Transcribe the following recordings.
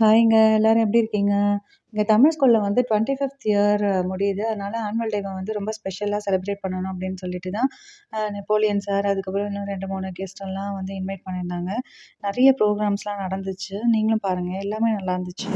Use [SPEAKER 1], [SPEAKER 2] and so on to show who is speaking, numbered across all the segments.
[SPEAKER 1] ஹாய்ங்க எல்லோரும் எப்படி இருக்கீங்க? இங்கே தமிழ் ஸ்கூலில் வந்து 25த் இயர் முடியுது. அதனால் ஆனுவல் டேவை வந்து ரொம்ப ஸ்பெஷலாக செலிப்ரேட் பண்ணணும் அப்படின்னு சொல்லிட்டு தான் நெப்போலியன் சார், அதுக்கப்புறம் இன்னும் ரெண்டு மூணு கெஸ்டெல்லாம் வந்து இன்வைட் பண்ணியிருந்தாங்க. நிறைய ப்ரோக்ராம்ஸ்லாம் நடந்துச்சு. நீங்களும் பாருங்கள் எல்லாமே நல்லா இருந்துச்சு.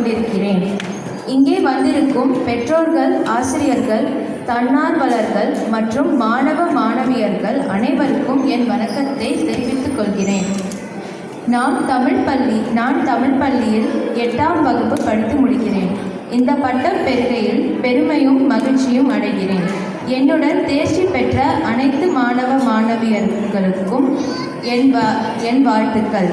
[SPEAKER 2] கொண்டிருக்கிறேன். இங்கே வந்திருக்கும் பெற்றோர்கள் ஆசிரியர்கள் தன்னார்வலர்கள் மற்றும் மாணவ மாணவியர்கள் அனைவருக்கும் என் வணக்கத்தை தெரிவித்துக் கொள்கிறேன். நாம் தமிழ் பள்ளி நான் தமிழ் பள்ளியில் எட்டாம் வகுப்பு படித்து முடிக்கிறேன். இந்த பட்டம் பெறுகையில் பெருமையும் மகிழ்ச்சியும் அடைகிறேன். என்னுடன் தேர்ச்சி பெற்ற அனைத்து மாணவ மாணவியர்களுக்கும் என் வா என் வாழ்த்துக்கள்.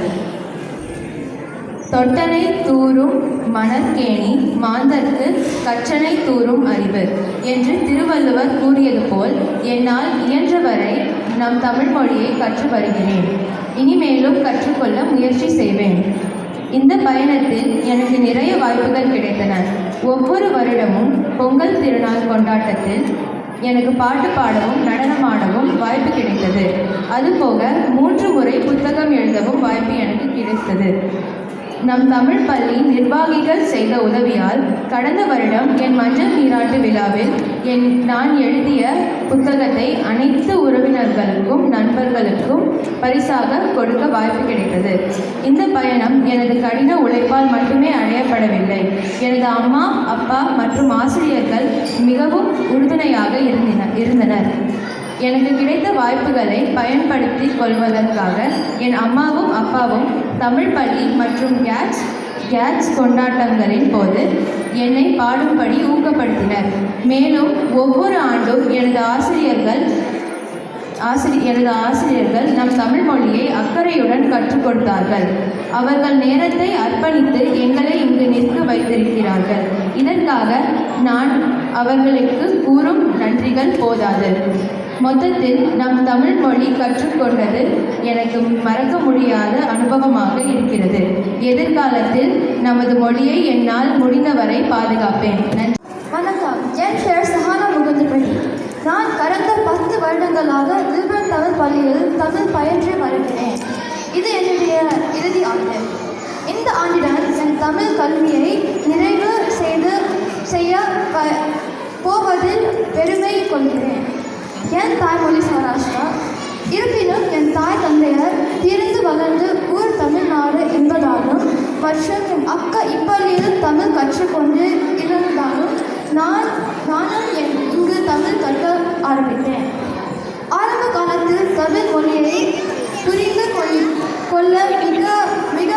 [SPEAKER 2] தொட்டனை தூரும் மணற்கேணி மாந்தர்க்கு கற்றனை தூரும் அறிவு என்று திருவள்ளுவர் கூறியது போல் என்னால் இயன்றவரை நம் தமிழ் மொழியை கற்று வருகிறேன். இனிமேலும் கற்றுக்கொள்ள முயற்சி செய்வேன். இந்த பயணத்தில் எனக்கு நிறைய வாய்ப்புகள் கிடைத்தன. ஒவ்வொரு வருடமும் பொங்கல் திருநாள் கொண்டாட்டத்தில் எனக்கு பாட்டு பாடவும் நடனமாடவும் வாய்ப்பு கிடைத்தது. அதுபோக மூன்று முறை புத்தகம் எழுதவும் வாய்ப்பு எனக்கு கிடைத்தது. நம் தமிழ் பள்ளி நிர்வாகிகள் செய்த உதவியால் கடந்த வருடம் என் மஞ்சள் நீராட்டு விழாவில் என் நான் எழுதிய புத்தகத்தை அனைத்து உறவினர்களுக்கும் நண்பர்களுக்கும் பரிசாக கொடுக்க வாய்ப்பு கிடைத்தது. இந்த பயணம் எனது கடின உழைப்பால் மட்டுமே அடையப்படவில்லை. எனது அம்மா அப்பா மற்றும் ஆசிரியர்கள் மிகவும் உறுதுணையாக இருந்தின இருந்தனர். எனக்கு கிடைத்த வாய்ப்புகளை பயன்படுத்தி கொள்வதற்காக என் அம்மாவும் அப்பாவும் தமிழ் பள்ளி மற்றும் கேட்ச் கேட்ச் கொண்டாட்டங்களின் போது என்னை பாடும்படி ஊக்கப்படுத்தினர். மேலும் ஒவ்வொரு ஆண்டும் எனது ஆசிரியர்கள் ஆசிரி எனது ஆசிரியர்கள் நம் தமிழ் மொழியை அக்கறையுடன் கற்றுக் கொடுத்தார்கள். அவர்கள் நேரத்தை அர்ப்பணித்து எங்களை இங்கு நிற்க வைத்திருக்கிறார்கள். இதற்காக நான் அவர்களுக்கு கூறும் நன்றிகள் போதாது. மொத்தத்தில் நம் தமிழ் மொழி கற்றுக்கொண்டது எனக்கு மறக்க முடியாத அனுபவமாக இருக்கிறது. எதிர்காலத்தில் நமது மொழியை என்னால் முடிந்தவரை பாதுகாப்பேன்.
[SPEAKER 3] வணக்கம். என் பெயர் சஹானா முகுந்தபடி நான் கடந்த பத்து வருடங்களாக வில்பன் தமிழ் பள்ளியில் தமிழ் பயின்று வருகிறேன். இது என்னுடைய இறுதி ஆண்டு. இந்த ஆண்டிடன் என் தமிழ் கல்வியை நிறைவு செய்து செய்ய ப- போவதில் பெருமை கொள்கிறேன். என் தாய்மொழி சௌராஷ்டிரா. இருப்பினும் என் தாய் தந்தையர் பிறந்து வளர்ந்து ஊர் தமிழ்நாடு என்பதாலும் மற்றும் என் அக்கா இப்பள்ளியில் தமிழ் கற்றுக்கொண்டு இருந்தாலும் நான் நானும் என் இங்கு தமிழ் கற்க ஆரம்பித்தேன். ஆரம்ப காலத்தில் தமிழ் மொழியை புரிந்து கொள் கொள்ள மிக மிக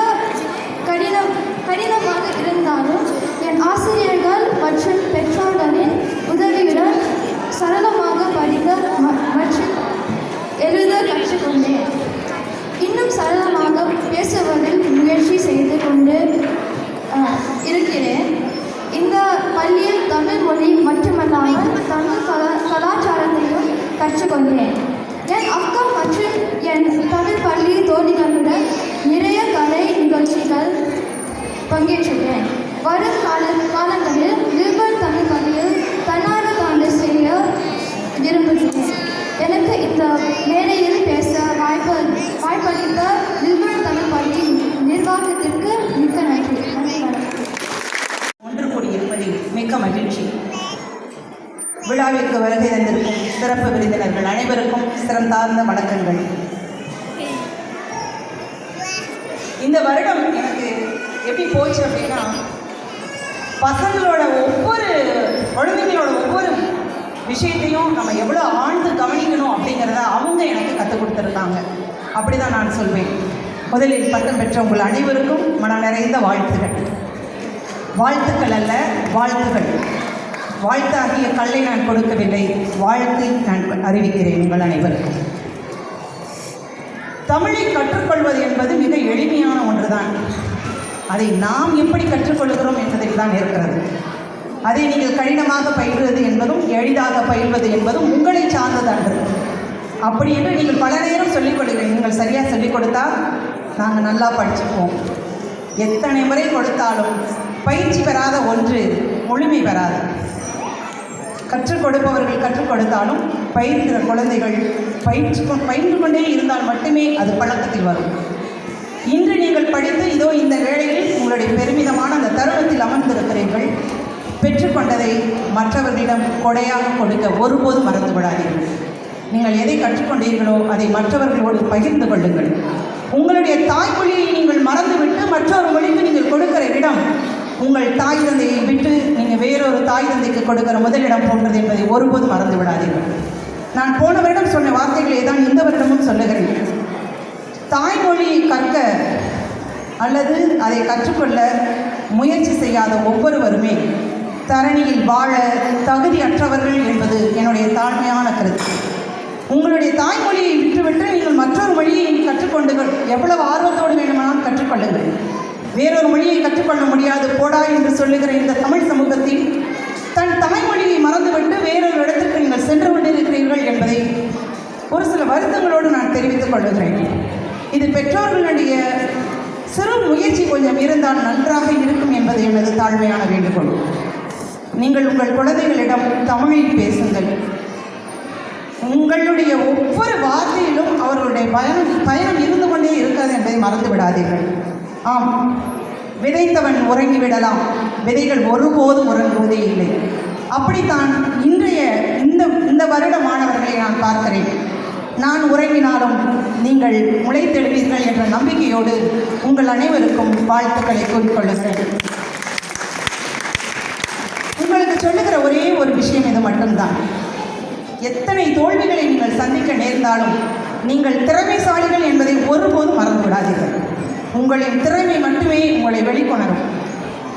[SPEAKER 3] கடினம் கடினமாக இருந்தாலும் என் ஆசிரியர்கள் மற்றும் பெற்றோர்கள் உதவியுடன் சரளமாக படிக்க ம- மற்றும் எழுத கற்றுக்கொண்டேன் இன்னும் சரளமாக பேசுவதில் முயற்சி செய்து கொண்டு இருக்கிறேன். இந்த பள்ளியில் தமிழ் மொழி மட்டுமல்லாமல் தமிழ் கலா கலாச்சாரத்தையும் கற்றுக்கொண்டேன். என் அக்கா மற்றும் என் தமிழ் பள்ளி தோழிகளுடன் நிறைய கலை நிகழ்ச்சிகள் பங்கேற்றுள்ளேன் வரும் கால காலங்களில் வில்பன் தமிழ் பள்ளியில் தன்னார்வ காண்டு செய்ய விரும்புகிறேன். எனக்கு இந்த வேலையில் வாய்ப்பு வாய்ப்பளித்த வில்பன் தமிழ் பள்ளி நிர்வாகத்திற்கு மிக்க நன்றி.
[SPEAKER 4] ஒன்று கூடியிருப்பதில் மிக்க மகிழ்ச்சி. விழாவிற்கு வருகை தந்திருக்கும் சிறப்பு விருந்தினர்கள் அனைவருக்கும் சிறந்தார்ந்த வணக்கங்கள். இந்த வருடம் எனக்கு எப்படி போச்சு அப்படின்னா பசங்களோட ஒவ்வொரு குழந்தைங்களோட ஒவ்வொரு விஷயத்தையும் நம்ம எவ்வளோ ஆழ்ந்து கவனிக்கணும் அப்படிங்கிறத அவங்க எனக்கு கற்றுக் கொடுத்துருந்தாங்க. அப்படி தான் நான் சொல்வேன். முதலில் பட்டம் பெற்ற உங்கள் அனைவருக்கும் மனம் நிறைந்த வாழ்த்துகள். வாழ்த்துக்கள் அல்ல வாழ்த்துகள். வாழ்த்தாகிய கல்லை நான் கொடுக்கவில்லை வாழ்த்தை நான் அறிவிக்கிறேன் உங்கள் அனைவருக்கும். தமிழை கற்றுக்கொள்வது என்பது மிக எளிமையான ஒன்றுதான். அதை நாம் எப்படி கற்றுக்கொள்கிறோம் என்பதில் தான் இருக்கிறது. அதை நீங்கள் கடினமாக பயில்வது என்பதும் எளிதாக பயில்வது என்பதும் உங்களை சார்ந்தது அன்று அப்படி என்று நீங்கள் பல நேரம் சொல்லிக் கொடுக்கிறீர்கள் நீங்கள் சரியாக சொல்லிக் கொடுத்தா நாங்கள் நல்லா படிச்சுப்போம். எத்தனை முறை கொடுத்தாலும் பயிற்சி பெறாத ஒன்று முழுமை பெறாது. கற்றுக் கொடுப்பவர்கள் கற்றுக் கொடுத்தாலும் பயிர்கிற குழந்தைகள் பயிற்சி கொ- பயின்று கொண்டே இருந்தால் மட்டுமே அது பழக்கத்தில் வரும். இன்று நீங்கள் படித்து இதோ இந்த வேளையில் உங்களுடைய பெருமிதமான அந்த தருணத்தில் அமர்ந்திருக்கிறீர்கள். பெற்றுக்கொண்டதை மற்றவர்களிடம் கொடையாக கொடுக்க ஒருபோதும் மறந்து விடாதீர்கள். நீங்கள் எதை கற்றுக்கொண்டீர்களோ அதை மற்றவர்களோடு பகிர்ந்து கொள்ளுங்கள். உங்களுடைய தாய்மொழியை நீங்கள் மறந்துவிட்டு மற்றொரு மொழிக்கு நீங்கள் கொடுக்கிற இடம் உங்கள் தாய் தந்தையை விட்டு நீங்கள் வேறொரு தாய் தந்தைக்கு கொடுக்கிற முதலிடம் போன்றது என்பதை ஒருபோதும் மறந்து விடாதீர்கள். நான் போன வருடம் சொன்ன வார்த்தைகளை தான் இந்த வருடமும் சொல்லுகிறேன். தாய்மொழியை கற்க அல்லது அதை கற்றுக்கொள்ள முயற்சி செய்யாத ஒவ்வொருவருமே தரணியில் வாழ தகுதியற்றவர்கள் என்பது என்னுடைய தாழ்மையான கருத்து. உங்களுடைய தாய்மொழியை விட்டுவிட்டு நீங்கள் மற்றொரு மொழியை கற்றுக்கொண்டு எவ்வளவு ஆர்வத்தோடு வேண்டுமானால் கற்றுக்கொள்ளுங்கள். வேறொரு மொழியை கற்றுக்கொள்ள முடியாது போடா என்று சொல்லுகிற இந்த தமிழ் சமூகத்தில் தன் தாய்மொழியை மறந்துவிட்டு வேறொரு இடத்திற்கு நீங்கள் சென்று கொண்டிருக்கிறீர்கள் என்பதை ஒரு சில வருத்தங்களோடு நான் தெரிவித்துக் கொள்கிறேன் இது பெற்றோர்களுடைய சிறு முயற்சி கொஞ்சம் இருந்தால் நன்றாக இருக்கும் என்பது எனது தாழ்மையான வேண்டுகோள். நீங்கள் உங்கள் குழந்தைகளிடம் தமிழில் பேசுங்கள். உங்களுடைய ஒவ்வொரு வார்த்தையிலும் அவர்களுடைய பயணம் பயணம் இருந்து கொண்டே இருக்கிறது என்பதை மறந்து விடாதீர்கள் ஆம் விதைத்தவன் உறங்கிவிடலாம் விதைகள் ஒருபோதும் உறங்குவதே இல்லை. அப்படித்தான் இன்றைய இந்த இந்த வருட மாணவர்களை நான் பார்க்கிறேன். நான் உறங்கினாலும் நீங்கள் முளைத்தெழுவீர்கள் என்ற நம்பிக்கையோடு உங்கள் அனைவருக்கும் வாழ்த்துக்களை கூறிக்கொள்ளுகிறேன் எனக்கு சொல்லுகிற ஒரே ஒரு விஷயம் இது மட்டும்தான். எத்தனை தோல்விகளை நீங்கள் சந்திக்க நேர்ந்தாலும் நீங்கள் திறமைசாலிகள் என்பதை ஒருபோதும் மறந்து விடாதீர்கள் உங்களின் திறமை மட்டுமே உங்களை வெளிக்கொணரும்.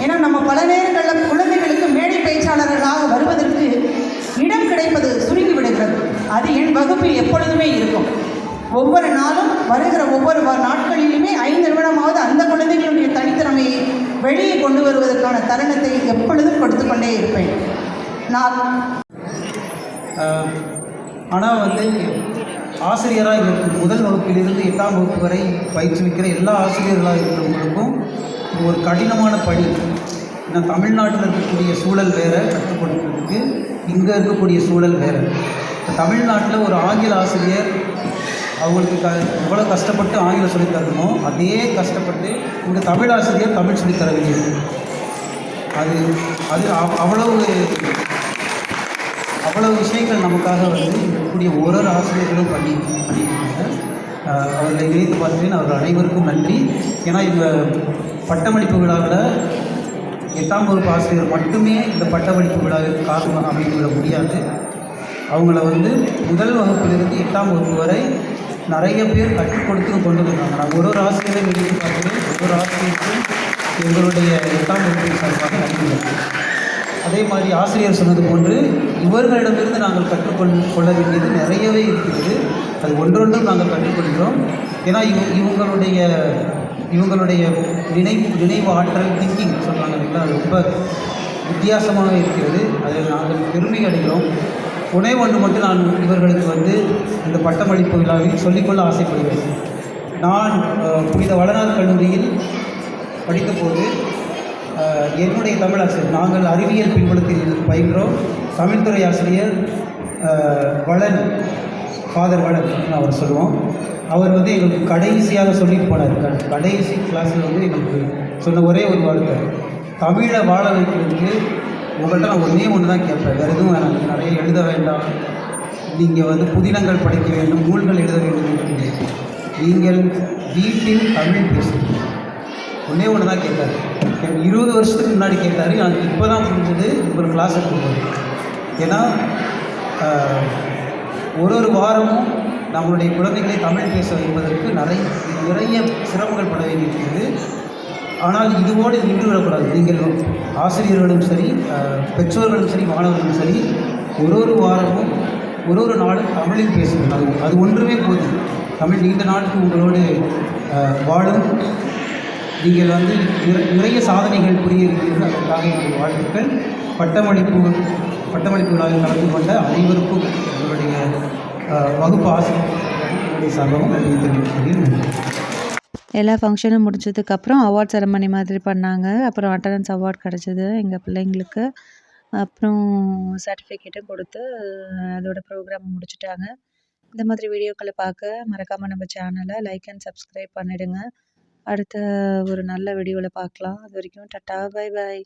[SPEAKER 4] ஏன்னா நம்ம பல நேரங்களில் குழந்தைகளுக்கு மேடை பேச்சாளர்களாக வருவதற்கு இடம் கிடைப்பது சுருங்கி விடுகிறது. அது என் வகுப்பில் எப்பொழுதுமே இருக்கும். ஒவ்வொரு நாளும் வரு ஒவ்வொரு வா- நாட்களிலுமே ஐந்து நிமிடமாவது அந்த குழந்தைகளுடைய தனித்திறமையை வெளியே கொண்டு வருவதற்கான தருணத்தை எப்பொழுதும் கொடுத்து கொண்டே இருப்பேன் நான்
[SPEAKER 5] ஆனால் வந்து ஆசிரியராக இருக்கும் முதல் வகுப்பிலிருந்து எட்டாம் வகுப்பு வரை பயிற்றுவிக்கிற எல்லா ஆசிரியர்களாக இருக்கிறவங்களுக்கும் இது ஒரு கடினமான பணி. ஏன்னா தமிழ்நாட்டில் இருக்கக்கூடிய சூழல் வேறு கற்றுக்கொடுக்கிறதுக்கு இங்கே இருக்கக்கூடிய சூழல் வேறு. இப்போ தமிழ்நாட்டில் ஒரு ஆங்கில ஆசிரியர் அவங்களுக்கு க எவ்வளோ கஷ்டப்பட்டு ஆங்கிலம் சொல்லித்தரணுமோ அதே கஷ்டப்பட்டு இங்கே தமிழ் ஆசிரியர் தமிழ் சொல்லித் தர வேண்டியது அது அது அவ்- அவ்வளவு அவ்வளவு விஷயங்கள் நமக்காக வந்து இருக்கக்கூடிய ஒரு ஒரு ஆசிரியர்களும் பண்ணி பண்ணியிருக்காங்க. அவர்களை நினைத்து பார்க்கிறேன் அவர்கள் அனைவருக்கும் நன்றி. ஏன்னா இந்த பட்டமளிப்பு விழாவில் எட்டாம் வகுப்பு ஆசிரியர் மட்டுமே இந்த பட்டமளிப்பு விழாவிற்கு காரணம் அமைந்துவிட முடியாது. அவங்கள வந்து முதல் வகுப்பிலிருந்து எட்டாம் வகுப்பு வரை நிறைய பேர் கற்றுக் கொடுத்து கொண்டு வந்தாங்க நான் ஒரு ஒரு ஆசிரியரையும் நினைத்து பார்க்கிறேன் ஒவ்வொரு ஆசிரியருக்கும் எங்களுடைய எட்டாம் வகுப்பு சார்பாக நன்றி. அதே மாதிரி ஆசிரியர் சொன்னது போன்று இவர்களிடமிருந்து நாங்கள் கற்றுக்கொள் கொள்ள வேண்டியது நிறையவே இருக்கிறது. அது ஒன்றொன்றும் நாங்கள் கற்றுக்கொள்கிறோம். ஏன்னா இவ இவங்களுடைய இவங்களுடைய நினைவு நினைவு ஆற்றல் திங்கிங் சொல்கிறாங்க இல்லைங்களா? அது ரொம்ப வித்தியாசமாக இருக்கிறது. அதில் நாங்கள் பெருமை அடைகிறோம். ஒன்றே ஒன்று மட்டும் நான் இவர்களுக்கு வந்து இந்த பட்டமளிப்பு விழாவில் சொல்லிக்கொள்ள ஆசைப்படுகிறேன். நான் புனித வளனார் கல்லூரியில் படித்தபோது என்னுடைய தமிழ் ஆசிரியர் நாங்கள் அறிவியல் பின்புலத்தில் பயின்றோம். தமிழ்துறை ஆசிரியர் வளன் ஃபாதர் வளன் அவர் சொல்லுவோம். அவர் வந்து எங்களுக்கு கடைசியாக சொல்லிட்டு போனார். கடைசி கிளாஸில் வந்து எங்களுக்கு சொன்ன ஒரே ஒரு வார்த்தை. தமிழை வாழ வைக்கிறதுக்கு உங்கள்கிட்ட நான் ஒன்றே ஒன்று தான் கேட்பேன். வேறு எதுவும் வேணாம். நிறைய எழுத வேண்டாம். நீங்கள் வந்து புதினங்கள் படிக்க வேண்டும் நூல்கள் எழுத வேண்டும் என்று நீங்கள் வீட்டில் தமிழ் பேசுங்கள். ஒன்றே ஒன்று தான் கேட்டார் இருபது வருஷத்துக்கு முன்னாடி கேட்டார் எனக்கு இப்போ தான் புரிஞ்சது ஒரு கிளாஸ் எடுக்கும்போது ஏன்னா ஒரு ஒரு வாரமும் நம்மளுடைய குழந்தைகளை தமிழ் பேச வைப்பதற்கு நிறைய நிறைய சிரமங்கள் பட வேண்டியிருக்கிறது. ஆனால் இதுவோடு நின்று விடக்கூடாது. நீங்கள் ஆசிரியர்களும் சரி பெற்றோர்களும் சரி மாணவர்களும் சரி ஒரு ஒரு வாரமும் ஒரு ஒரு நாளும் தமிழில் பேசுங்கள். அது அது ஒன்றுமே போதும். தமிழ் நீண்ட நாளுக்கு உங்களோடு வாழும். நீங்கள் வந்து நிறைய சாதனைகள் புரியிருக்கிறீர்கள் அதற்காக என்னுடைய வாழ்த்துக்கள். பட்டமளிப்பு பட்டமளிப்பு விழாவில் கலந்து கொண்ட அனைவருக்கும் உங்களுடைய வகுப்பு ஆசிரியர்களுடைய சார்பாகவும் நன்றி. தெரிவிக்கிறேன்
[SPEAKER 1] எல்லா ஃபங்க்ஷனும் முடிஞ்சதுக்கப்புறம் அவார்ட் செரமனி மாதிரி பண்ணாங்க. அப்புறம் அட்டண்டன்ஸ் அவார்ட் கிடச்சிது எங்கள் பிள்ளைங்களுக்கு. அப்புறம் சர்டிஃபிகேட்டும் கொடுத்து அதோட ப்ரோக்ராம் முடிச்சுட்டாங்க. இந்த மாதிரி வீடியோக்களை பார்க்க மறக்காமல் நம்ம சேனலை லைக் அண்ட் சப்ஸ்கிரைப் பண்ணிவிடுங்க அடுத்த ஒரு நல்ல வீடியோவில் பார்க்கலாம். அது வரைக்கும் டட்டா பை பை